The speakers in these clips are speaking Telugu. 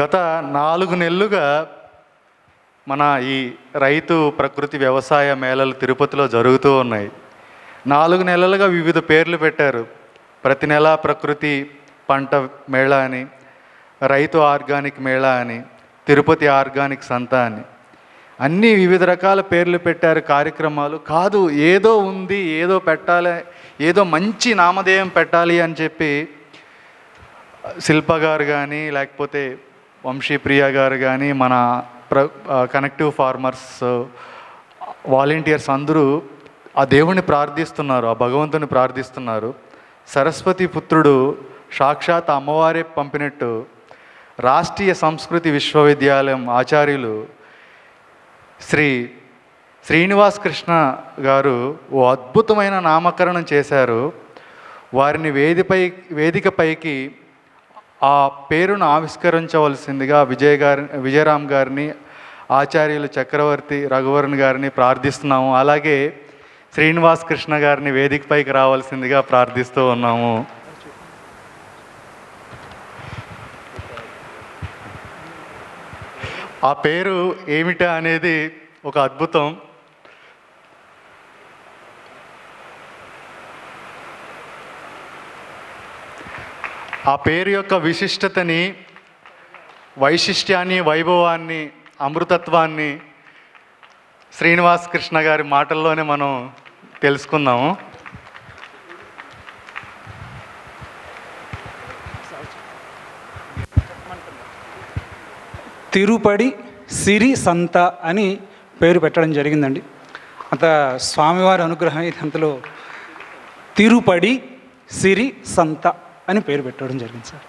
గత నాలుగు నెలలుగా మన ఈ రైతు ప్రకృతి వ్యవసాయ మేళలు తిరుపతిలో జరుగుతూ ఉన్నాయి. నాలుగు నెలలుగా వివిధ పేర్లు పెట్టారు. ప్రతి నెల ప్రకృతి పంట మేళ అని రైతు ఆర్గానిక్ మేళ అని తిరుపతి ఆర్గానిక్ సంత అని. అన్నీ వివిధ రకాల పేర్లు పెట్టారు కార్యక్రమాలు. కాదు ఏదో ఉంది ఏదో పెట్టాలి ఏదో మంచి నామధేయం పెట్టాలి అని చెప్పి శిల్ప గారు కానీ లేకపోతే వంశీప్రియ గారు కానీ మన ప్ర కనెక్టివ్ ఫార్మర్స్ వాలంటీర్స్ అందరూ ఆ దేవుణ్ణి ప్రార్థిస్తున్నారు ఆ భగవంతుని ప్రార్థిస్తున్నారు. సరస్వతి పుత్రుడు సాక్షాత్ అమ్మవారే పంపినట్టు రాష్ట్రీయ సంస్కృతి విశ్వవిద్యాలయం ఆచార్యులు శ్రీ శ్రీనివాస్ కృష్ణ గారు ఓ అద్భుతమైన నామకరణం చేశారు. వారిని వేదిపై వేదికపైకి ఆ పేరును ఆవిష్కరించవలసిందిగా విజయ్ గారి విజయరామ్ గారిని ఆచార్యులు చక్రవర్తి రఘువరణ్ గారిని ప్రార్థిస్తున్నాము. అలాగే శ్రీనివాస్ కృష్ణ గారిని వేదికపైకి రావాల్సిందిగా ప్రార్థిస్తూ ఉన్నాము. ఆ పేరు ఏమిటా అనేది ఒక అద్భుతం. ఆ పేరు యొక్క విశిష్టతని వైశిష్ట్యాన్ని వైభవాన్ని అమృతత్వాన్ని శ్రీనివాస్ కృష్ణ గారి మాటల్లోనే మనం తెలుసుకుందాము. తిరుపడి సిరి సంత అని పేరు పెట్టడం జరిగిందండి. అంత స్వామివారి అనుగ్రహం ఇదంతలో. తిరుపడి సిరి సంత. అని పేరు పెట్టడం జరిగింది సార్.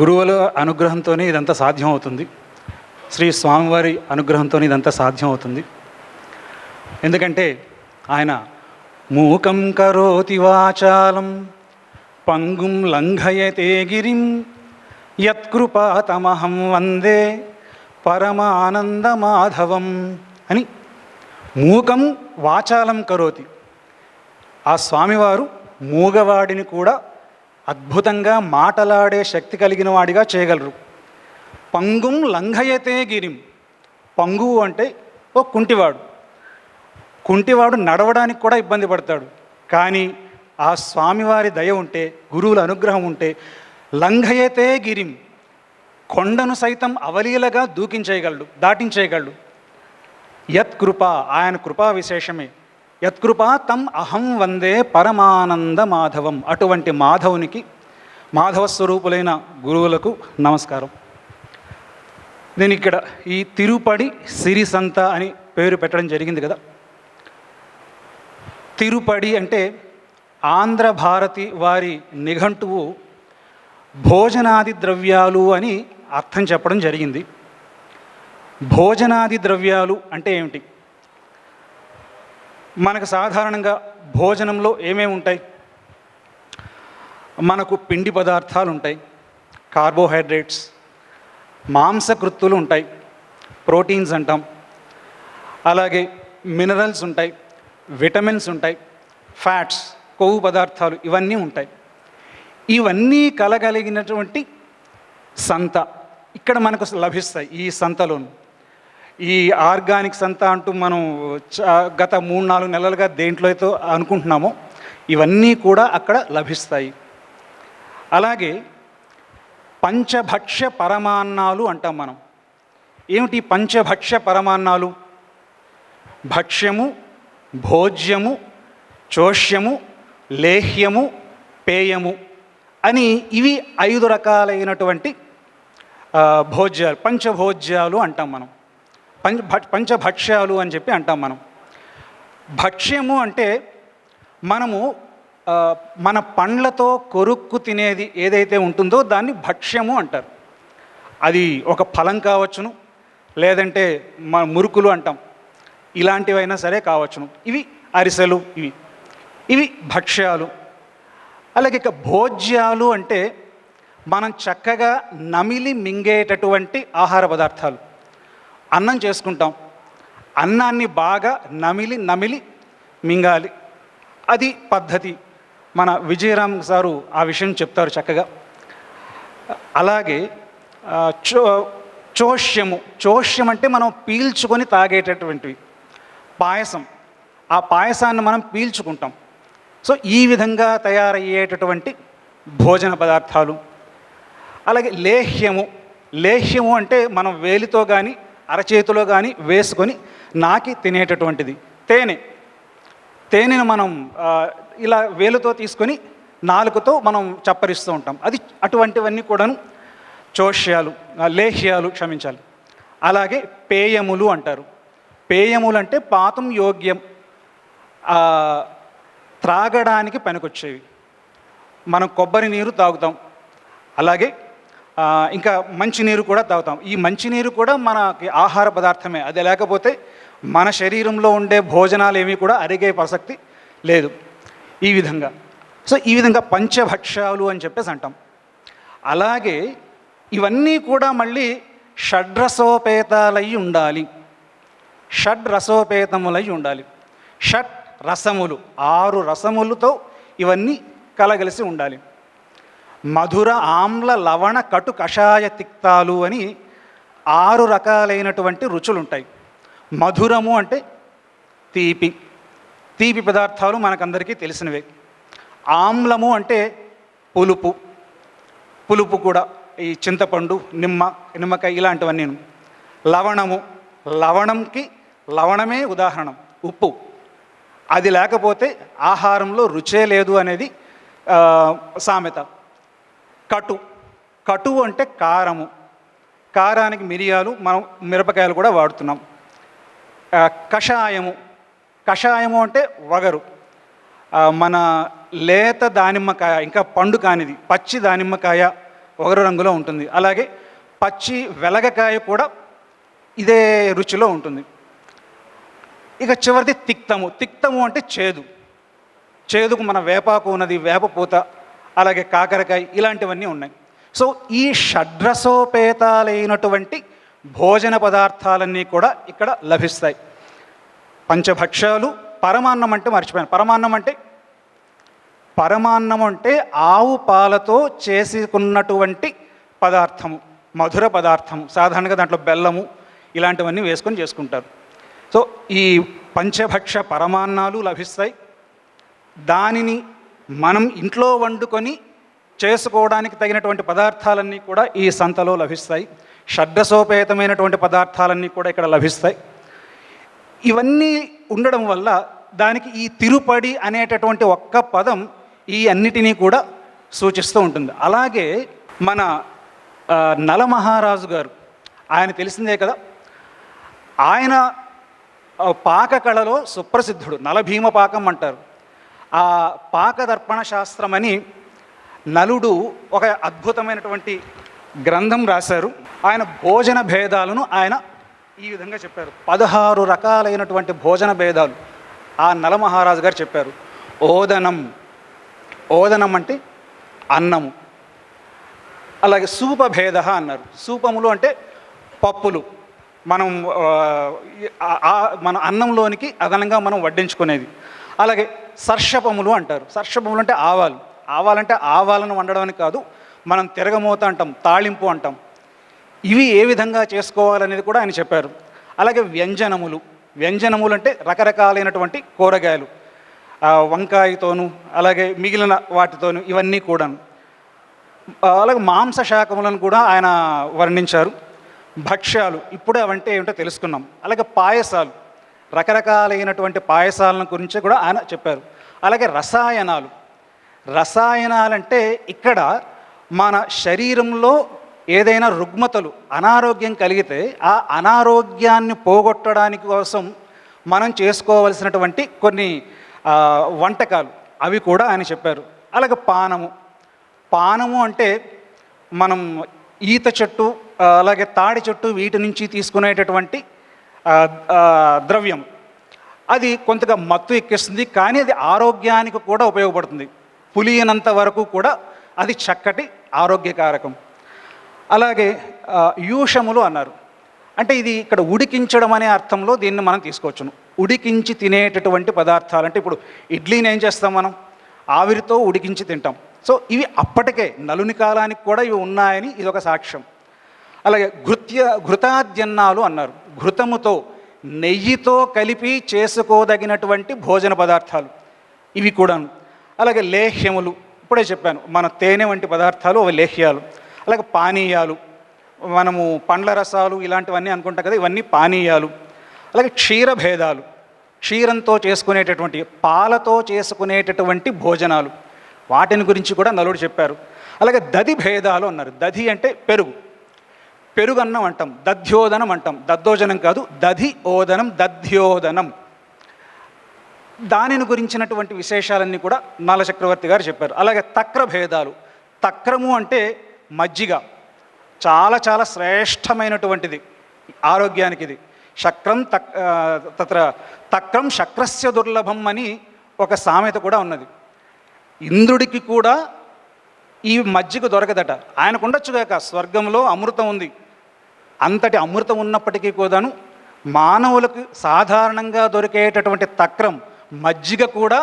గురువుల అనుగ్రహంతోనే ఇదంతా సాధ్యం అవుతుంది శ్రీ స్వామివారి అనుగ్రహంతో ఇదంతా సాధ్యం అవుతుంది ఎందుకంటే ఆయన మూకం కరోతి వాచాలం పంగుం లంఘయతే గిరిం యత్కృపాతమహం వందే పరమానందమాధవం అని మూకం వాచాలం కరోతి. ఆ స్వామివారు మూగవాడిని కూడా అద్భుతంగా మాటలాడే శక్తి కలిగిన వాడిగా చేయగలరు. పంగుం లంఘయతే గిరిం. పంగు అంటే ఓ కుంటివాడు. కుంటివాడు నడవడానికి కూడా ఇబ్బంది పడతాడు. కానీ ఆ స్వామివారి దయ ఉంటే గురువుల అనుగ్రహం ఉంటే లంఘయతే గిరిం. కొండను సైతం అవలీలగా దూకించేయగలడు దాటించేయగలడు. యత్ కృప ఆయన కృపా విశేషమే. యత్కృపా తం అహం వందే పరమానంద మాధవం. అటువంటి మాధవునికి మాధవ స్వరూపులైన గురువులకు నమస్కారం. నేను ఇక్కడ ఈ తిరుపడి సిరిసంత అని పేరు పెట్టడం జరిగింది కదా. తిరుపడి అంటే ఆంధ్ర భారతి వారి నిఘంటువు భోజనాది ద్రవ్యాలు అని అర్థం చెప్పడం జరిగింది. భోజనాది ద్రవ్యాలు అంటే ఏమిటి? మనకు సాధారణంగా భోజనంలో ఏమేమి ఉంటాయి? మనకు పిండి పదార్థాలు ఉంటాయి. కార్బోహైడ్రేట్స్ మాంసకృత్తులు ఉంటాయి. ప్రోటీన్స్ అంటాం. అలాగే మినరల్స్ ఉంటాయి. విటమిన్స్ ఉంటాయి. ఫ్యాట్స్ కొవ్వు పదార్థాలు ఇవన్నీ ఉంటాయి. ఇవన్నీ కలగలిగినటువంటి సంత ఇక్కడ మనకు లభిస్తాయి ఈ సంతలోను. ఈ ఆర్గానిక్స్ అంతా అంటూ మనం గత మూడు నాలుగు నెలలుగా దేంట్లో అయితే అనుకుంటున్నామో ఇవన్నీ కూడా అక్కడ లభిస్తాయి. అలాగే పంచభక్ష్య పరమాన్నాలు అంటాం మనం. ఏమిటి పంచభక్ష్య పరమాన్నాలు? భక్ష్యము భోజ్యము చోష్యము లేహ్యము పేయము అని ఇవి ఐదు రకాలైనటువంటి భోజ్యాలు పంచభోజ్యాలు అంటాం మనం. పంచ భ- పంచభక్ష్యాలు అని చెప్పి అంటాం మనం. భక్ష్యము అంటే మనము మన పండ్లతో కొరుక్కు తినేది ఏదైతే ఉంటుందో దాన్ని భక్ష్యము అంటారు. అది ఒక ఫలం కావచ్చును లేదంటే మన మురుకులు అంటాం. ఇలాంటివైనా సరే కావచ్చును. ఇవి అరిసెలు ఇవి. ఇవి భక్ష్యాలు. అలాగే ఇక భోజ్యాలు అంటే మనం చక్కగా నమిలి మింగేటటువంటి ఆహార పదార్థాలు. అన్నం చేసుకుంటాం. అన్నాన్ని బాగా నమిలి నమిలి మింగాలి. అది పద్ధతి. మన విజయరామ్ సారు ఆ విషయం చెప్తారు చక్కగా. అలాగే చో చోష్యము. చోష్యం అంటే మనం పీల్చుకొని తాగేటటువంటివి. పాయసం. ఆ పాయసాన్ని మనం పీల్చుకుంటాం. సో ఈ విధంగా తయారయ్యేటటువంటి భోజన పదార్థాలు. అలాగే లేహ్యము. లేహ్యము అంటే మనం వేలితో కానీ అరచేతిలో కానీ వేసుకొని నాకి తినేటటువంటిది. తేనె. తేనెను మనం ఇలా వేలుతో తీసుకొని నాలుకతో మనం చప్పరిస్తూ ఉంటాం. అది అటువంటివన్నీ కూడాను చోష్యాలు లేహ్యాలు క్షమించాలి. అలాగే పేయములు అంటారు. పేయములు అంటే పాతం యోగ్యం త్రాగడానికి పనికొచ్చేవి. మనం కొబ్బరి నీరు తాగుతాం. అలాగే ఇంకా మంచినీరు కూడా తాగుతాం. ఈ మంచినీరు కూడా మనకి ఆహార పదార్థమే. అది లేకపోతే మన శరీరంలో ఉండే భోజనాలు ఏమీ కూడా అరిగే ప్రసక్తి లేదు. ఈ విధంగా. సో ఈ విధంగా పంచభక్ష్యాలు అని చెప్పేసి అంటాం. అలాగే ఇవన్నీ కూడా మళ్ళీ షడ్రసోపేతాలై ఉండాలి. షడ్రసోపేతములై ఉండాలి. షట్ రసములు ఆరు రసములతో ఇవన్నీ కలగలిసి ఉండాలి. మధుర ఆమ్ల లవణ కటు కషాయ తిక్తాలు అని ఆరు రకాలైనటువంటి రుచులు ఉంటాయి మధురము అంటే తీపి తీపి పదార్థాలు మనకందరికీ తెలిసినవే. ఆమ్లము అంటే పులుపు పులుపు కూడా ఈ చింతపండు నిమ్మ నిమ్మకాయ ఇలాంటివన్నీ లవణము లవణంకి లవణమే ఉదాహరణ ఉప్పు. అది లేకపోతే ఆహారంలో రుచే లేదు అనేది సామెత. కటు. కటు అంటే కారము. కారానికి మిరియాలు మనం మిరపకాయలు కూడా వాడుతున్నాం. కషాయము. కషాయము అంటే వగరు. మన లేత దానిమ్మకాయ ఇంకా పండు కానిది పచ్చి దానిమ్మకాయ వగరు రంగులో ఉంటుంది. అలాగే పచ్చి వెలగకాయ కూడా ఇదే రుచిలో ఉంటుంది. ఇక చివరిది తిక్తము. తిక్తము అంటే చేదు. చేదుకు మన వేపాకు ఉన్నది వేపపూత అలాగే కాకరకాయ ఇలాంటివన్నీ ఉన్నాయి. సో ఈ షడ్రసోపేతాలైనటువంటి భోజన పదార్థాలన్నీ కూడా ఇక్కడ లభిస్తాయి. పంచభక్ష్యాలు పరమాన్నం అంటే మర్చిపోయాను. పరమాన్నం అంటే? పరమాన్నం అంటే ఆవు పాలతో చేసుకున్నటువంటి పదార్థము మధుర పదార్థము సాధారణంగా దాంట్లో బెల్లము ఇలాంటివన్నీ వేసుకొని చేసుకుంటారు. సో ఈ పంచభక్ష పరమాన్నాలు లభిస్తాయి. దానిని మనం ఇంట్లో వండుకొని చేసుకోవడానికి తగినటువంటి పదార్థాలన్నీ కూడా ఈ సంతలో లభిస్తాయి. షడ్డసోపేతమైనటువంటి పదార్థాలన్నీ కూడా ఇక్కడ లభిస్తాయి. ఇవన్నీ ఉండడం వల్ల దానికి ఈ తిరుపడి అనేటటువంటి ఒక్క పదం ఈ అన్నిటినీ కూడా సూచిస్తూ ఉంటుంది. అలాగే మన నలమహారాజు గారు ఆయన తెలిసిందే కదా? ఆయన పాక కళలో సుప్రసిద్ధుడు నలభీమ పాకం అంటారు. ఆ పాకదర్పణ శాస్త్రమని నలుడు ఒక అద్భుతమైనటువంటి గ్రంథం రాశారు. ఆయన భోజన భేదాలను ఆయన ఈ విధంగా చెప్పారు. పదహారు రకాలైనటువంటి భోజన భేదాలు ఆ నలమహారాజు గారు చెప్పారు. ఓదనం ఓదనం అంటే అన్నము. అలాగే సూపభేద అన్నారు. సూపములు అంటే పప్పులు. మనం మన అన్నంలోనికి అదనంగా మనం వడ్డించుకునేది. అలాగే సర్షపములు అంటారు. సర్షపములు అంటే ఆవాలు. ఆవాలంటే ఆవాలను వండడం అని కాదు మనం తిరగమూత అంటాం తాళింపు అంటాం. ఇవి ఏ విధంగా చేసుకోవాలనేది కూడా ఆయన చెప్పారు. అలాగే వ్యంజనములు. వ్యంజనములు అంటే రకరకాలైనటువంటి కూరగాయలు. వంకాయతోను అలాగే మిగిలిన వాటితోను ఇవన్నీ కూడాను. అలాగే మాంస శాఖములను కూడా ఆయన వర్ణించారు. భక్ష్యాలు. ఇప్పుడే అవంటే ఏమిటో తెలుసుకున్నాం. అలాగే పాయసాలు. రకరకాలైనటువంటి పాయసాలను గురించి కూడా ఆయన చెప్పారు. అలాగే రసాయనాలు. రసాయనాలంటే ఇక్కడ మన శరీరంలో ఏదైనా రుగ్మతలు అనారోగ్యం కలిగితే ఆ అనారోగ్యాన్ని పోగొట్టడానికి కోసం మనం చేసుకోవలసినటువంటి కొన్ని వంటకాలు. అవి కూడా ఆయన చెప్పారు. అలాగే పానము. పానము అంటే మనం ఈత చెట్టు అలాగే తాడి చెట్టు వీటి నుంచి తీసుకునేటటువంటి ద్రవ్యం. అది కొంతగా మత్తు ఎక్కిస్తుంది కానీ అది ఆరోగ్యానికి కూడా ఉపయోగపడుతుంది. పులియనంత వరకు కూడా అది చక్కటి ఆరోగ్యకారకం. అలాగే యూషములు అన్నారు. అంటే ఇది ఇక్కడ ఉడికించడం అనే అర్థంలో దీన్ని మనం తీసుకోవచ్చును. ఉడికించి తినేటటువంటి పదార్థాలు అంటే ఇప్పుడు ఇడ్లీని ఏం చేస్తాం మనం? ఆవిరితో ఉడికించి తింటాం. సో ఇవి అప్పటికే నలుని కాలానికి కూడా ఇవి ఉన్నాయని ఇది ఒక సాక్ష్యం. అలాగే ఘృత్య ఘృతాద్యన్నాలు అన్నారు. ఘృతముతో నెయ్యితో కలిపి చేసుకోదగినటువంటి భోజన పదార్థాలు. ఇవి కూడాను. అలాగే లేహ్యములు. ఇప్పుడే చెప్పాను మన తేనె వంటి పదార్థాలు అవి లేహ్యాలు. అలాగే పానీయాలు. మనము పండ్ల రసాలు ఇలాంటివన్నీ అనుకుంటాం కదా ఇవన్నీ పానీయాలు. అలాగే క్షీరభేదాలు క్షీరంతో చేసుకునేటటువంటి పాలతో చేసుకునేటటువంటి భోజనాలు. వాటిని గురించి కూడా నలుడు చెప్పారు. అలాగే దది భేదాలు అన్నారు. దది అంటే పెరుగు. పెరుగన్నం అంటాం దధ్యోదనం అంటాం. దద్దోజనం కాదు దధి ఓదనం దధ్యోదనం. దానిని గురించినటువంటి విశేషాలన్నీ కూడా నాల చక్రవర్తి గారు చెప్పారు. అలాగే తక్ర భేదాలు. తక్రము అంటే మజ్జిగ. చాలా చాలా శ్రేష్టమైనటువంటిది ఆరోగ్యానికి ఇది. శక్రం తక్ తత్ర తక్రం శక్రస్య దుర్లభం అని ఒక సామెత కూడా ఉన్నది. ఇంద్రుడికి కూడా ఈ మజ్జిగ దొరకదట. ఆయనకు ఉండొచ్చుగాక స్వర్గంలో అమృతం ఉంది. అంతటి అమృతం ఉన్నప్పటికీ కూడాను మానవులకు సాధారణంగా దొరికేటటువంటి తక్రం మజ్జిగ కూడా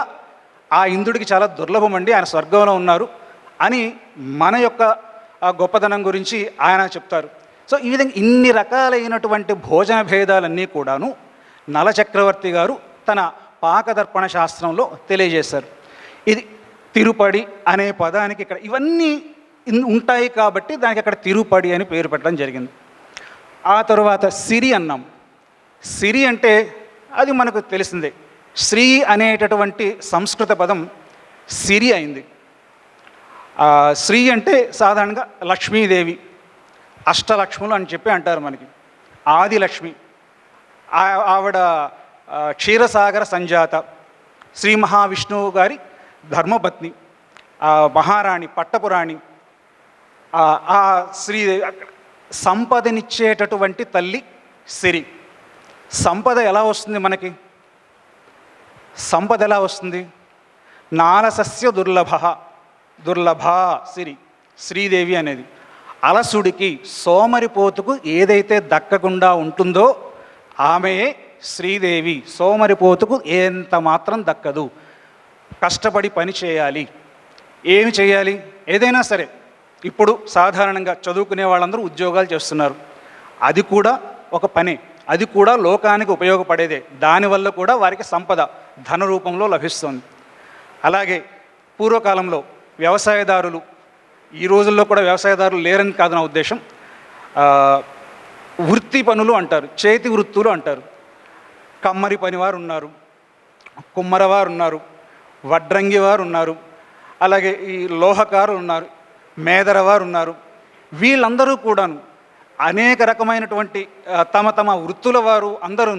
ఆ ఇంద్రుడికి చాలా దుర్లభం అండి ఆయన స్వర్గంలో ఉన్నారు అని మన యొక్క ఆ గొప్పదనం గురించి ఆయన చెప్తారు. సో ఈ విధంగా ఇన్ని రకాలైనటువంటి భోజన భేదాలన్నీ కూడాను నలచక్రవర్తి గారు తన పాకదర్పణ శాస్త్రంలో తెలియజేశారు. ఇది తిరుపడి అనే పదానికి ఇక్కడ ఇవన్నీ ఉంటాయి కాబట్టి దానికి అక్కడ తిరుపడి అని పేరు పెట్టడం జరిగింది. ఆ తరువాత సిరి అన్నాం. సిరి అంటే అది మనకు తెలిసిందే. శ్రీ అనేటటువంటి సంస్కృత పదం సిరి అయింది. శ్రీ అంటే సాధారణంగా లక్ష్మీదేవి అష్టలక్ష్ములు అని చెప్పి అంటారు మనకి. ఆదిలక్ష్మి ఆ- ఆవిడ క్షీరసాగర సంజాత శ్రీ మహావిష్ణువు గారి ధర్మపత్ని మహారాణి పట్టపురాణి ఆ శ్రీదేవి సంపదనిచ్చేటటువంటి తల్లి సిరి. సంపద ఎలా వస్తుంది మనకి? సంపద ఎలా వస్తుంది? నాలసస్య దుర్లభ దుర్లభ సిరి శ్రీదేవి అనేది. అలసుడికి సోమరిపోతుకు ఏదైతే దక్కకుండా ఉంటుందో ఆమెయే శ్రీదేవి. సోమరిపోతుకు ఎంత మాత్రం దక్కదు. కష్టపడి పని చేయాలి. ఏమి చేయాలి? ఏదైనా సరే ఇప్పుడు సాధారణంగా చదువుకునే వాళ్ళందరూ ఉద్యోగాలు చేస్తున్నారు. అది కూడా ఒక పని. అది కూడా లోకానికి ఉపయోగపడేదే. దానివల్ల కూడా వారికి సంపద ధన రూపంలో లభిస్తుంది. అలాగే పూర్వకాలంలో వ్యవసాయదారులు ఈ రోజుల్లో కూడా వ్యవసాయదారులు లేరని కాదు నా ఉద్దేశం. వృత్తి పనులు అంటారు. చేతి వృత్తులు అంటారు. కమ్మరి పనివారు ఉన్నారు. కుమ్మరవారు ఉన్నారు. వడ్రంగి వారు ఉన్నారు. అలాగే ఈ లోహకారులు ఉన్నారు. మేదరవారు ఉన్నారు. వీళ్ళందరూ కూడాను అనేక రకమైనటువంటి తమ తమ వృత్తుల వారు అందరూ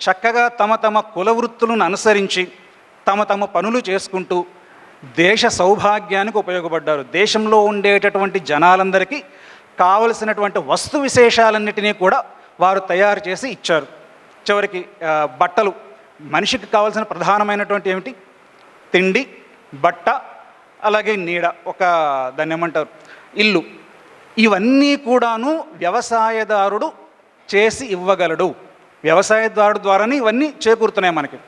చక్కగా తమ తమ కుల వృత్తులను అనుసరించి తమ తమ పనులు చేసుకుంటూ దేశ సౌభాగ్యానికి ఉపయోగపడ్డారు. దేశంలో ఉండేటటువంటి జనాలందరికీ కావలసినటువంటి వస్తు విశేషాలన్నిటినీ కూడా వారు తయారు చేసి ఇచ్చారు. చివరికి బట్టలు. మనిషికి కావాల్సిన ప్రధానమైనటువంటి ఏమిటి? తిండి బట్ట అలాగే నీడ ఒక దాన్ని ఏమంటారు? ఇల్లు. ఇవన్నీ కూడాను వ్యవసాయదారుడు చేసి ఇవ్వగలడు. వ్యవసాయదారుడు ద్వారానే ఇవన్నీ చేకూరుతున్నాయి మనకి.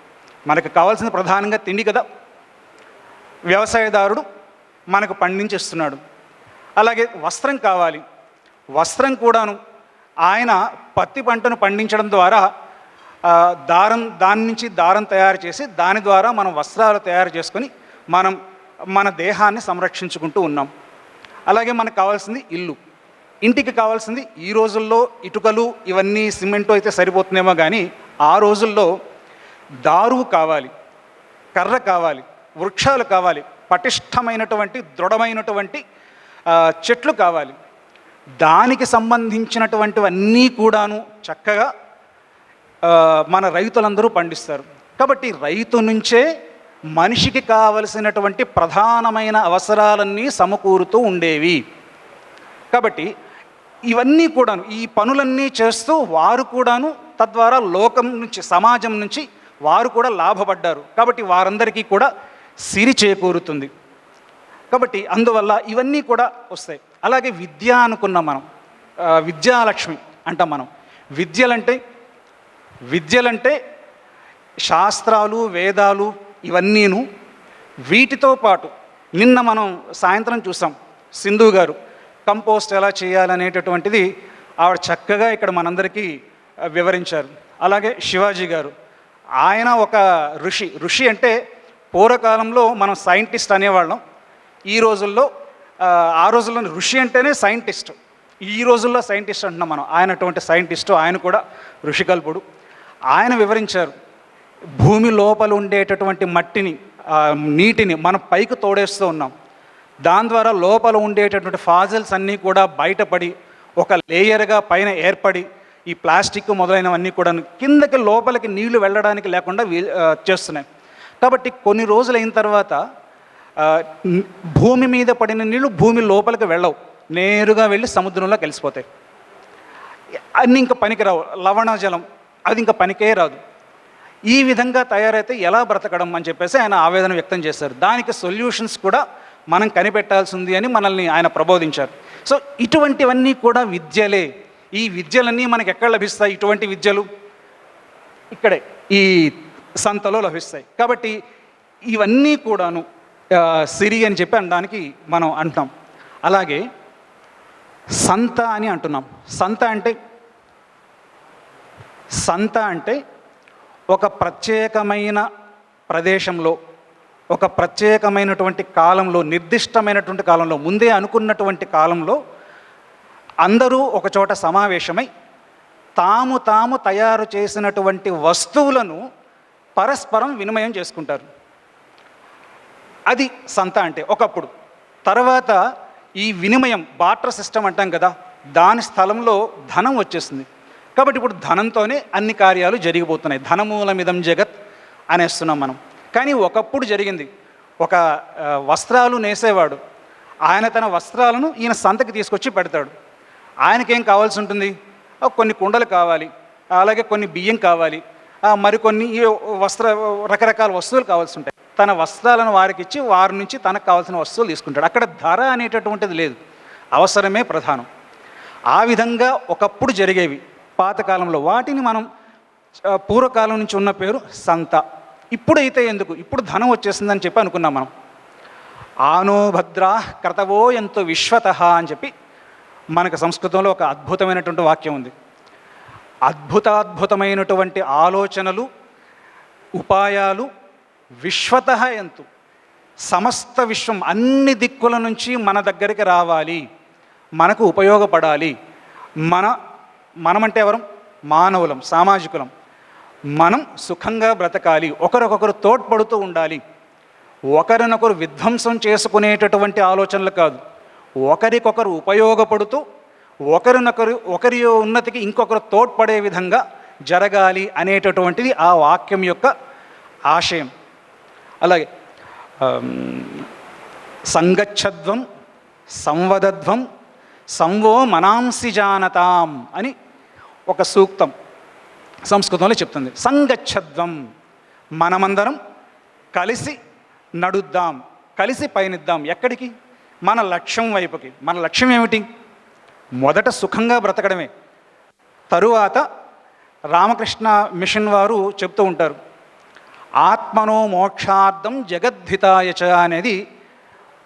మనకు కావాల్సిన ప్రధానంగా తిండి కదా. వ్యవసాయదారుడు మనకు పండించేస్తున్నాడు. అలాగే వస్త్రం కావాలి. వస్త్రం కూడాను ఆయన పత్తి పంటను పండించడం ద్వారా దారం దాని నుంచి దారం తయారు చేసి దాని ద్వారా మనం వస్త్రాలు తయారు చేసుకొని మనం మన దేహాన్ని సంరక్షించుకుంటూ ఉన్నాం. అలాగే మనకు కావాల్సింది ఇల్లు. ఇంటికి కావాల్సింది ఈ రోజుల్లో ఇటుకలు ఇవన్నీ సిమెంటు అయితే సరిపోతుందేమో కానీ ఆ రోజుల్లో దారువు కావాలి కర్ర కావాలి వృక్షాలు కావాలి పటిష్టమైనటువంటి దృఢమైనటువంటి చెట్లు కావాలి. దానికి సంబంధించినటువంటివన్నీ కూడాను చక్కగా మన రైతులందరూ పండిస్తారు. కాబట్టి రైతు నుంచే మనిషికి కావలసినటువంటి ప్రధానమైన అవసరాలన్నీ సమకూరుతూ ఉండేవి. కాబట్టి ఇవన్నీ కూడాను ఈ పనులన్నీ చేస్తూ వారు కూడాను తద్వారా లోకం నుంచి సమాజం నుంచి వారు కూడా లాభపడ్డారు. కాబట్టి వారందరికీ కూడా సిరి చేకూరుతుంది. కాబట్టి అందువల్ల ఇవన్నీ కూడా వస్తాయి. అలాగే విద్య అనుకున్నాం మనం. విద్యాలక్ష్మి అంటాం మనం. విద్యలంటే విద్యలంటే శాస్త్రాలు వేదాలు ఇవన్నీను వీటితో పాటు నిన్న మనం సాయంత్రం చూసాం సింధు గారు కంపోస్ట్ ఎలా చేయాలనేటటువంటిది ఆవిడ చక్కగా ఇక్కడ మనందరికీ వివరించారు. అలాగే శివాజీ గారు ఆయన ఒక ఋషి. ఋషి అంటే పూర్వకాలంలో మనం సైంటిస్ట్ అనేవాళ్ళం. ఈ రోజుల్లో ఆ, ఆ రోజుల్లో ఋషి అంటేనే సైంటిస్ట్. ఈ రోజుల్లో సైంటిస్ట్ అంటున్నాం మనం. ఆయన అటువంటి సైంటిస్టు ఆయన కూడా ఋషికల్పుడు ఆయన వివరించారు భూమి లోపల ఉండేటటువంటి మట్టిని నీటిని మనం పైకి తోడేస్తూ ఉన్నాం. దాని ద్వారా లోపల ఉండేటటువంటి ఫాజిల్స్ అన్నీ కూడా బయటపడి ఒక లేయర్గా పైన ఏర్పడి ఈ ప్లాస్టిక్ మొదలైనవన్నీ కూడా కిందకి లోపలికి నీళ్ళు వెళ్ళడానికి లేకుండా వీ- చేస్తున్నాయి. కాబట్టి కొన్ని రోజులు అయిన తర్వాత భూమి మీద పడిన నీళ్ళు భూమి లోపలికి వెళ్ళవు. నేరుగా వెళ్ళి సముద్రంలో కలిసిపోతాయి. అన్నీ ఇంకా పనికిరావు. లవణజలం అది ఇంకా పనికే రాదు. ఈ విధంగా తయారైతే ఎలా బ్రతకడం అని చెప్పేసి ఆయన ఆవేదన వ్యక్తం చేశారు. దానికి సొల్యూషన్స్ కూడా మనం కనిపెట్టాల్సింది అని మనల్ని ఆయన ప్రబోధించారు. సో ఇటువంటివన్నీ కూడా విద్యలే. ఈ విద్యలన్నీ మనకి ఎక్కడ లభిస్తాయి? ఇటువంటి విద్యలు? ఇక్కడే. ఈ సంతలో లభిస్తాయి. కాబట్టి ఇవన్నీ కూడాను సిరి అని చెప్పి అనడానికి మనం అంటున్నాం. అలాగే సంత అని అంటున్నాం. సంత అంటే? సంత అంటే ఒక ప్రత్యేకమైన ప్రదేశంలో ఒక ప్రత్యేకమైనటువంటి కాలంలో నిర్దిష్టమైనటువంటి కాలంలో ముందే అనుకున్నటువంటి కాలంలో అందరూ ఒకచోట సమావేశమై తాము తాము తయారు చేసినటువంటి వస్తువులను పరస్పరం వినిమయం చేసుకుంటారు. అది సంత అంటే ఒకప్పుడు. తర్వాత ఈ వినిమయం బాటర్ సిస్టమ్ అంటాం కదా దాని స్థలంలో ధనం వచ్చేసింది. కాబట్టి ఇప్పుడు ధనంతోనే అన్ని కార్యాలు జరిగిపోతున్నాయి. ధనమూలమిదం జగత్ అనేస్తున్నాం మనం. కానీ ఒకప్పుడు జరిగింది. ఒక వస్త్రాలు నేసేవాడు. ఆయన తన వస్త్రాలను ఈయన సంతకి తీసుకొచ్చి పెడతాడు. ఆయనకేం కావాల్సి ఉంటుంది? కొన్ని కుండలు కావాలి. అలాగే కొన్ని బియ్యం కావాలి. మరికొన్ని ఈ వస్త్ర రకరకాల వస్తువులు కావాల్సి ఉంటాయి. తన వస్త్రాలను వారికి ఇచ్చి వారి నుంచి తనకు కావాల్సిన వస్తువులు తీసుకుంటాడు. అక్కడ ధర అనేటటువంటిది లేదు. అవసరమే ప్రధానం. ఆ విధంగా ఒకప్పుడు జరిగేవి. పాతకాలంలో వాటిని మనం పూర్వకాలం నుంచి ఉన్న పేరు సంత. ఇప్పుడైతే ఎందుకు? ఇప్పుడు ధనం వచ్చేసిందని చెప్పి అనుకున్నాం మనం. ఆనో భద్రా క్రతవో ఎంతో విశ్వత అని చెప్పి మనకు సంస్కృతంలో ఒక అద్భుతమైనటువంటి వాక్యం ఉంది. అద్భుతాద్భుతమైనటువంటి ఆలోచనలు ఉపాయాలు విశ్వత ఎంతు. సమస్త విశ్వం అన్ని దిక్కుల నుంచి మన దగ్గరికి రావాలి. మనకు ఉపయోగపడాలి. మన మనమంటే ఎవరం? మానవులం సామాజికులం. మనం సుఖంగా బ్రతకాలి. ఒకరికొకరు తోడ్పడుతూ ఉండాలి. ఒకరినొకరు విధ్వంసం చేసుకునేటటువంటి ఆలోచనలు కాదు. ఒకరికొకరు ఉపయోగపడుతూ ఒకరినొకరు ఒకరి ఉన్నతికి ఇంకొకరు తోడ్పడే విధంగా జరగాలి అనేటటువంటిది ఆ వాక్యం యొక్క ఆశయం. అలాగే సంగచ్చధ్వం సంవదధ్వం సంవో మనాంసి జానతాం అని ఒక సూక్తం. సంస్కృతంలో చెప్తుంది. సంగచ్ఛద్వం మనమందరం కలిసి నడుద్దాం. కలిసి పయనిద్దాం. ఎక్కడికి? మన లక్ష్యం వైపుకి. మన లక్ష్యం ఏమిటి? మొదట సుఖంగా బ్రతకడమే. తరువాత రామకృష్ణ మిషన్ వారు చెప్తూ ఉంటారు. ఆత్మనో మోక్షార్థం జగద్ధితాయచ అనేది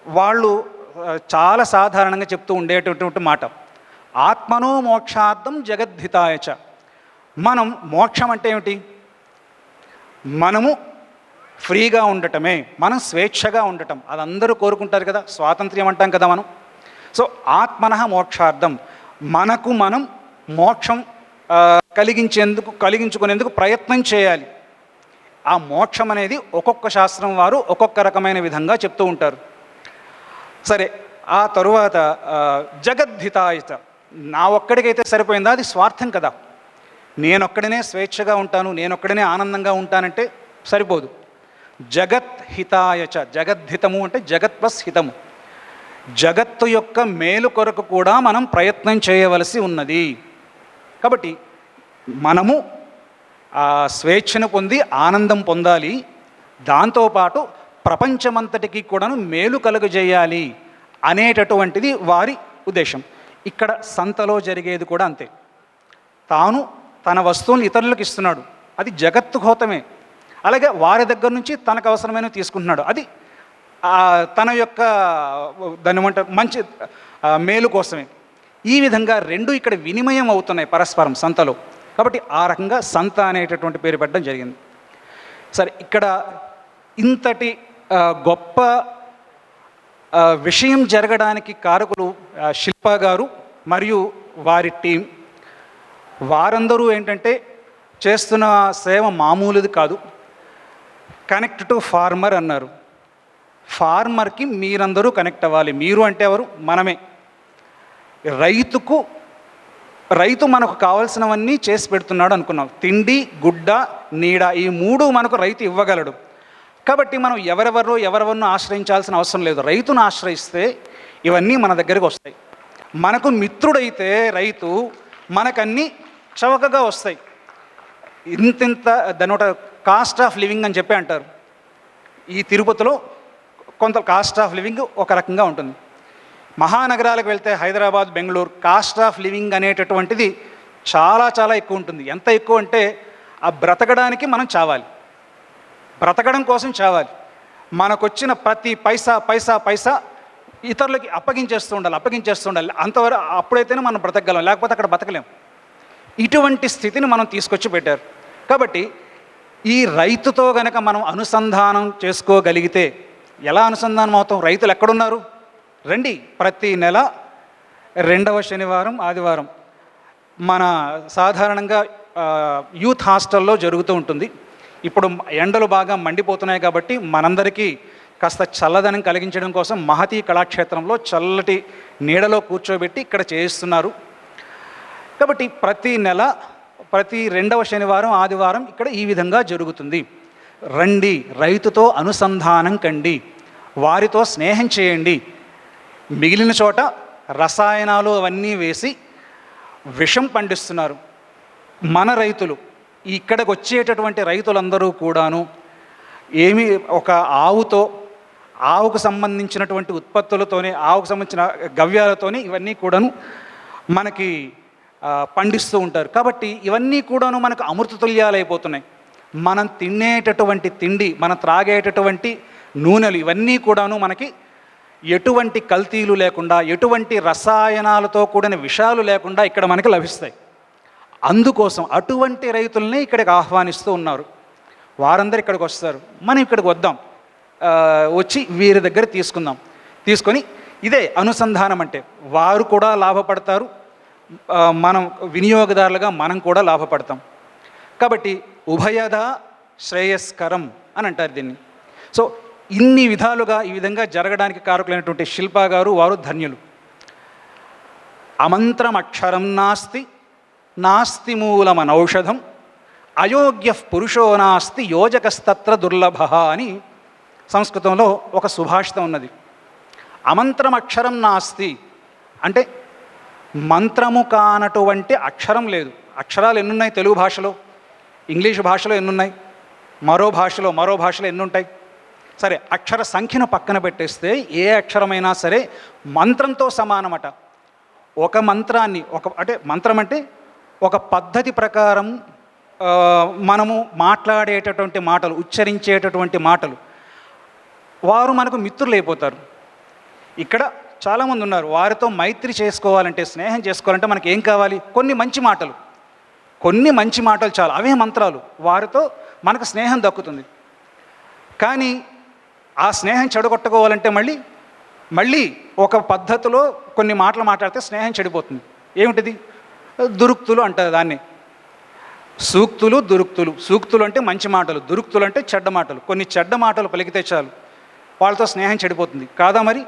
వాళ్ళు చాలా సాధారణంగా చెప్తూ ఉండేటటువంటి మాట. ఆత్మనో మోక్షార్థం జగద్ధితాయచ మనం మోక్షం అంటే ఏమిటి? మనము ఫ్రీగా ఉండటమే మనం స్వేచ్ఛగా ఉండటం. అది అందరూ కోరుకుంటారు కదా స్వాతంత్ర్యం అంటాం కదా మనం. సో ఆత్మన మోక్షార్థం. మనకు మనం మోక్షం కలిగించేందుకు కలిగించుకునేందుకు ప్రయత్నం చేయాలి. ఆ మోక్షం అనేది ఒక్కొక్క శాస్త్రం వారు ఒక్కొక్క రకమైన విధంగా చెప్తూ ఉంటారు. సరే ఆ తరువాత జగద్ధితాయిత నా ఒక్కడికైతే సరిపోయిందా? అది స్వార్థం కదా. నేనొక్కడనే స్వేచ్ఛగా ఉంటాను నేనొక్కడనే ఆనందంగా ఉంటానంటే సరిపోదు. జగత్ హితాయచ జగద్హితము అంటే జగత్ ప్లస్ హితము. జగత్తు యొక్క మేలు కొరకు కూడా మనం ప్రయత్నం చేయవలసి ఉన్నది. కాబట్టి మనము ఆ స్వేచ్ఛను పొంది ఆనందం పొందాలి. దాంతోపాటు ప్రపంచమంతటికి కూడాను మేలు కలుగజేయాలి అనేటటువంటిది వారి ఉద్దేశం. ఇక్కడ సంతలో జరిగేది కూడా అంతే. తాను తన వస్తువుని ఇతరులకు ఇస్తున్నాడు. అది జగత్తు ఘోతమే అలాగే వారి దగ్గర నుంచి తనకు అవసరమైనవి తీసుకుంటున్నాడు. అది తన యొక్క దాని మంచి మేలు కోసమే. ఈ విధంగా రెండు ఇక్కడ వినిమయం అవుతున్నాయి పరస్పరం సంతలో. కాబట్టి ఆ రకంగా సంత అనేటటువంటి పేరు పెట్టడం జరిగింది. సరే ఇక్కడ ఇంతటి గొప్ప విషయం జరగడానికి కారకులు శిల్ప గారు మరియు వారి టీం. వారందరూ ఏంటంటే చేస్తున్న సేవ మామూలుది కాదు. కనెక్ట్ టు ఫార్మర్ అన్నారు. ఫార్మర్కి మీరందరూ కనెక్ట్ అవ్వాలి. మీరు అంటే ఎవరు? మనమే. రైతుకు రైతు మనకు కావాల్సినవన్నీ చేసి పెడుతున్నాడు అనుకున్నాం. తిండి గుడ్డ నీడ ఈ మూడు మనకు రైతు ఇవ్వగలడు. కాబట్టి మనం ఎవరెవరో ఎవరెవరినో ఆశ్రయించాల్సిన అవసరం లేదు. రైతును ఆశ్రయిస్తే ఇవన్నీ మన దగ్గరికి వస్తాయి. మనకు మిత్రుడైతే రైతు మనకన్నీ చవకగా వస్తాయి. ఇంతింత దాని ఒక కాస్ట్ ఆఫ్ లివింగ్ అని చెప్పి అంటారు. ఈ తిరుపతిలో కొంత కాస్ట్ ఆఫ్ లివింగ్ ఒక రకంగా ఉంటుంది. మహానగరాలకు వెళ్తే Hyderabad Bengaluru cost of living అనేటటువంటిది చాలా చాలా ఎక్కువ ఉంటుంది. ఎంత ఎక్కువ అంటే ఆ బ్రతకడానికి మనం చావాలి. బ్రతకడం కోసం చావాలి. మనకొచ్చిన ప్రతి పైసా పైసా పైసా ఇతరులకి అప్పగించేస్తూ ఉండాలి అప్పగించేస్తూ ఉండాలి. అంతవరకు అప్పుడైతేనే మనం బ్రతకగలం లేకపోతే అక్కడ బ్రతకలేం ఇటువంటి స్థితిని మనం తీసుకొచ్చి పెట్టారు. కాబట్టి ఈ రైతుతో గనక మనం అనుసంధానం చేసుకోగలిగితే ఎలా అనుసంధానం అవుతాం? రైతులు ఎక్కడున్నారు? రండి ప్రతి నెల రెండవ శనివారం ఆదివారం మన సాధారణంగా యూత్ హాస్టల్లో జరుగుతూ ఉంటుంది. ఇప్పుడు ఎండలు బాగా మండిపోతున్నాయి కాబట్టి మనందరికీ కాస్త చల్లదనం కలిగించడం కోసం మహతీ కళాక్షేత్రంలో చల్లటి నీడలో కూర్చోబెట్టి ఇక్కడ చేయిస్తున్నారు. కాబట్టి ప్రతి నెల ప్రతి రెండవ శనివారం ఆదివారం ఇక్కడ ఈ విధంగా జరుగుతుంది. రండి రైతుతో అనుసంధానం కండి వారితో స్నేహం చేయండి. మిగిలిన చోట రసాయనాలు అవన్నీ వేసి విషం పండిస్తున్నారు. మన రైతులు ఇక్కడికి వచ్చేటటువంటి రైతులందరూ కూడాను ఏమి ఒక ఆవుతో ఆవుకు సంబంధించినటువంటి ఉత్పత్తులతోనే ఆవుకు సంబంధించిన గవ్యాలతోనే ఇవన్నీ కూడాను మనకి పండిస్తూ ఉంటారు. కాబట్టి ఇవన్నీ కూడాను మనకు అమృతతుల్యాలైపోతున్నాయి. మనం తినేటటువంటి తిండి మనం త్రాగేటటువంటి నూనెలు ఇవన్నీ కూడాను మనకి ఎటువంటి కల్తీలు లేకుండా ఎటువంటి రసాయనాలతో కూడిన విషాలు లేకుండా ఇక్కడ మనకి లభిస్తాయి. అందుకోసం అటువంటి రైతుల్ని ఇక్కడికి ఆహ్వానిస్తూ ఉన్నారు. వారందరూ ఇక్కడికి వస్తారు. మనం ఇక్కడికి వద్దాం. వచ్చి వీరి దగ్గర తీసుకుందాం. తీసుకొని ఇదే అనుసంధానం అంటే వారు కూడా లాభపడతారు. మనం వినియోగదారులుగా మనం కూడా లాభపడతాం. కాబట్టి ఉభయద శ్రేయస్కరం అని అంటారు దీన్ని. సో ఇన్ని విధాలుగా ఈ విధంగా జరగడానికి కారకులైనటువంటి శిల్పా గారు వారు ధన్యులు. అమంత్రం అక్షరం నాస్తి నాస్తి మూలమనౌషధం అయోగ్య పురుషో నాస్తి యోజకస్తత్ర దుర్లభ అని సంస్కృతంలో ఒక సుభాషితం ఉన్నది. అమంత్రం అక్షరం నాస్తి అంటే మంత్రము కానటువంటి అక్షరం లేదు. అక్షరాలు ఎన్నున్నాయి తెలుగు భాషలో? ఇంగ్లీష్ భాషలో ఎన్నున్నాయి? మరో భాషలో మరో భాషలో ఎన్నుంటాయి? సరే అక్షర సంఖ్యను పక్కన పెట్టేస్తే ఏ అక్షరమైనా సరే మంత్రంతో సమానమట. ఒక మంత్రాన్ని ఒక అంటే మంత్రం అంటే ఒక పద్ధతి ప్రకారం మనము మాట్లాడేటటువంటి మాటలు ఉచ్చరించేటటువంటి మాటలు వారు మనకు మిత్రులు అయిపోతారు ఇక్కడ చాలామంది ఉన్నారు వారితో మైత్రి చేసుకోవాలంటే స్నేహం చేసుకోవాలంటే మనకి ఏం కావాలి? కొన్ని మంచి మాటలు. కొన్ని మంచి మాటలు చాలు అవే మంత్రాలు. వారితో మనకు స్నేహం దక్కుతుంది. కానీ ఆ స్నేహం చెడగొట్టుకోవాలంటే మళ్ళీ మళ్ళీ ఒక పద్ధతిలో కొన్ని మాటలు మాట్లాడితే స్నేహం చెడిపోతుంది. ఏమిటిది? దురుక్తులు అంటారు దాన్ని. సూక్తులు దురుక్తులు. సూక్తులు అంటే మంచి మాటలు. దురుక్తులు అంటే చెడ్డ మాటలు. కొన్ని చెడ్డ మాటలు పలికితే చాలు. వాళ్ళతో స్నేహం చెడిపోతుంది. కాదా మరి?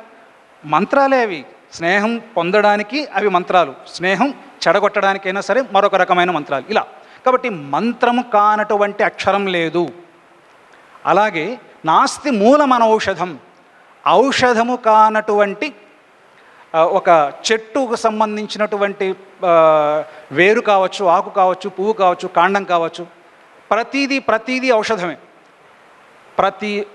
మంత్రాలే అవి. స్నేహం పొందడానికి అవి మంత్రాలు. స్నేహం చెడగొట్టడానికైనా సరే మరొక రకమైన మంత్రాలు. ఇలా. కాబట్టి మంత్రము కానటువంటి అక్షరం లేదు. అలాగే నాస్తి మూలమనౌషధం. ఔషధము కానటువంటి ఒక చెట్టుకు సంబంధించినటువంటి వేరు కావచ్చు ఆకు కావచ్చు పువ్వు కావచ్చు కాండం కావచ్చు ప్రతీది ప్రతీది ఔషధమే. ప్రతి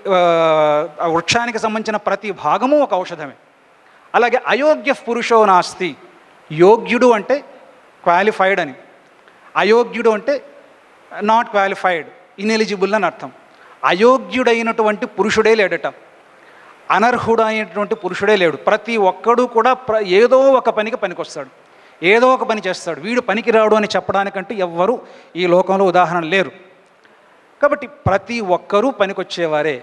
వృక్షానికి సంబంధించిన ప్రతి భాగము ఒక ఔషధమే. అలాగే అయోగ్య పురుషో నాస్తి. యోగ్యుడు అంటే క్వాలిఫైడ్ అని. అయోగ్యుడు అంటే నాట్ క్వాలిఫైడ్ ఇనెలిజిబుల్ అని అర్థం. అయోగ్యుడైనటువంటి పురుషుడే లేడట. అనర్హుడైనటువంటి పురుషుడే లేడు. ప్రతి ఒక్కడు కూడా ప్ర ఏదో ఒక పనికి పనికొస్తాడు. ఏదో ఒక పని చేస్తాడు. వీడు పనికిరాడు అని చెప్పడానికంటే ఎవ్వరూ ఈ లోకంలో ఉదాహరణ లేరు. కాబట్టి ప్రతి ఒక్కరూ పనికొచ్చేవారే.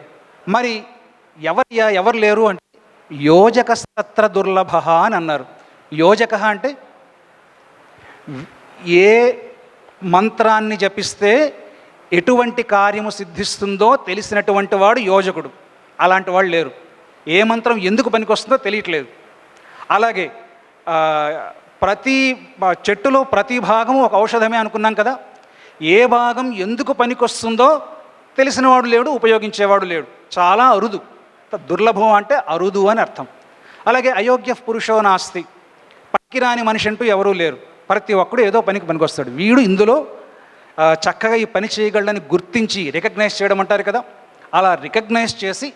మరి ఎవరియా ఎవరు లేరు అంటే యోజక సత్ర దుర్లభ అని అన్నారు. యోజక అంటే ఏ మంత్రాన్ని జపిస్తే ఎటువంటి కార్యము సిద్ధిస్తుందో తెలిసినటువంటి వాడు యోజకుడు. అలాంటి వాళ్ళు లేరు. ఏ మంత్రం ఎందుకు పనికొస్తుందో తెలియట్లేదు. అలాగే ప్రతి చెట్టులో ప్రతి భాగము ఒక ఔషధమే అనుకున్నాం కదా. ఏ భాగం ఎందుకు పనికొస్తుందో తెలిసినవాడు లేడు ఉపయోగించేవాడు లేడు. చాలా అరుదు. దుర్లభం అంటే అరుదు అని అర్థం. అలాగే అయోగ్య పురుషో నాస్తి. పనికిరాని మనిషి అంటూ ఎవరూ లేరు. ప్రతి ఒక్కడు ఏదో పనికి పనికొస్తాడు. వీడు ఇందులో చక్కగా ఈ పని చేయగలని గుర్తించి రికగ్నైజ్ చేయడం అంటారు కదా. అలా రికగ్నైజ్ చేసి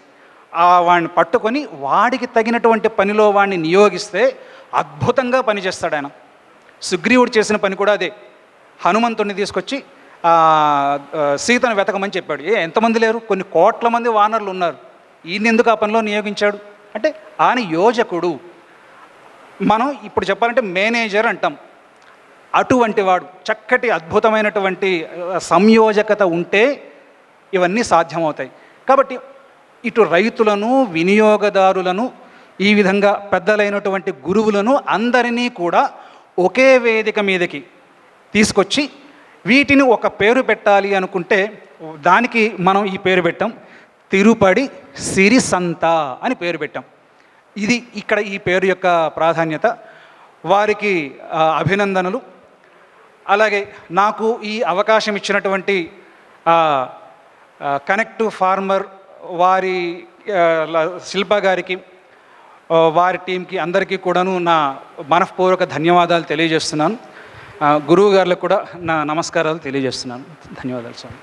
వాడిని పట్టుకొని వాడికి తగినటువంటి పనిలో వాడిని నియోగిస్తే అద్భుతంగా పనిచేస్తాడు ఆయన. సుగ్రీవుడు చేసిన పని కూడా అదే. హనుమంతుడిని తీసుకొచ్చి సీతను వెతకమని చెప్పాడు. ఏ ఎంతమంది లేరు? కొన్ని కోట్ల మంది వానరులు ఉన్నారు. ఈయన ఎందుకు ఆ పనిలో నియోగించాడు? అంటే ఆయన యోజకుడు. మనం ఇప్పుడు చెప్పాలంటే మేనేజర్ అంటాం. అటువంటి వాడు చక్కటి అద్భుతమైనటువంటి సంయోజకత ఉంటే ఇవన్నీ సాధ్యమవుతాయి. కాబట్టి ఇటు రైతులను వినియోగదారులను ఈ విధంగా పెద్దలైనటువంటి గురువులను అందరినీ కూడా ఒకే వేదిక మీదకి తీసుకొచ్చి వీటిని ఒక పేరు పెట్టాలి అనుకుంటే దానికి మనం ఈ పేరు పెట్టాం తిరుపడి సిరిసంత అని పేరు పెట్టాం. ఇది ఇక్కడ ఈ పేరు యొక్క ప్రాధాన్యత. వారికి అభినందనలు. అలాగే నాకు ఈ అవకాశం ఇచ్చినటువంటి కనెక్ట్ ఫార్మర్ వారి ఆ, శిల్ప గారికి వారి టీంకి అందరికీ కూడాను నా మనఃపూర్వక ధన్యవాదాలు తెలియజేస్తున్నాను. గురువు గారులకు కూడా నా నమస్కారాలు తెలియజేస్తున్నాను. ధన్యవాదాలు స్వామి.